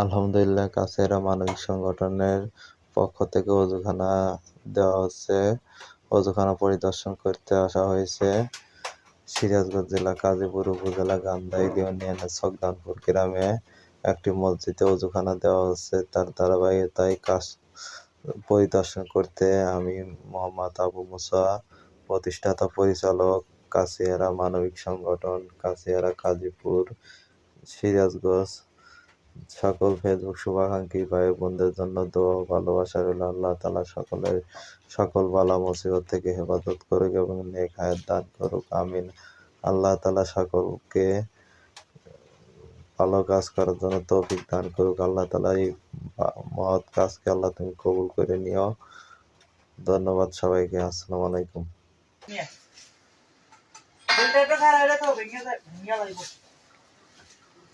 আলহামদুলিল্লাহ, কাছেরা মানবিক সংগঠনের পক্ষ থেকে অজুখানা দেওয়া হচ্ছে। অজুখানা পরিদর্শন করতে আসা হয়েছে সিরাজগঞ্জ জেলা কাজীপুর উপজেলা গান্ধাই ইউনিয়নের ছকদানপুর গ্রামে একটি মসজিদে অজুখানা দেওয়া হচ্ছে। তার ধারাবাহিকতায় কাজ পরিদর্শন করতে আমি মোহাম্মদ আবু মুসা, প্রতিষ্ঠাতা পরিচালক, কাছিয়ারা মানবিক সংগঠন, কাছিয়ারা কাজীপুর, সিরাজগঞ্জ সকল ফেসবুক শুভাকাঙ্ক্ষী ভাই বোনদের জন্য দোয়া ও ভালোবাসা রইল আল্লাহ তালা সকলের সকল বালা মুসিবত থেকে হেফাজত করুক এবং নেক হায়াত দান করুক, আমিন। আল্লাহ তালা সকলকে ভালো কাজ করার জন্য তৌফিক দান করুক। আল্লাহ তালা এই মহৎ কাজকে আল্লাহ তুমি কবুল করে নিও। ধন্যবাদ সবাইকে, আসসালামু আলাইকুম।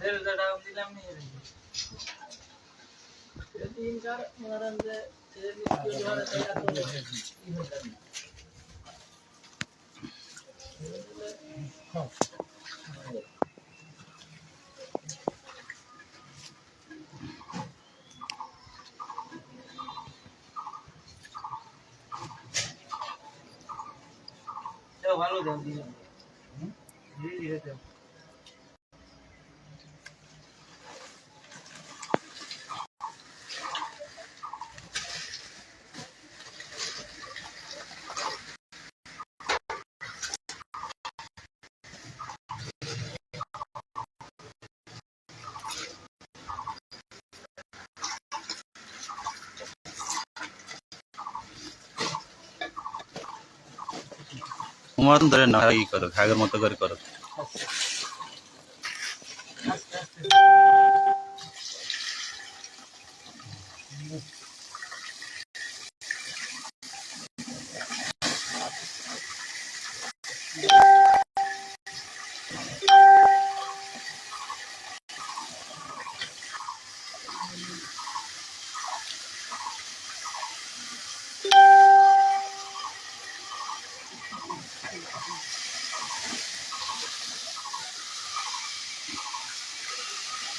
হাজার টাকা দিলাম নি তিন চার ধরেন যে ধরে সেটা তো দাও ভালো দাও দিলাম ধীরে ধীরে দাও তোমার ধরে না ই করো ঘাগের মতো করে করো। Thank আস্তে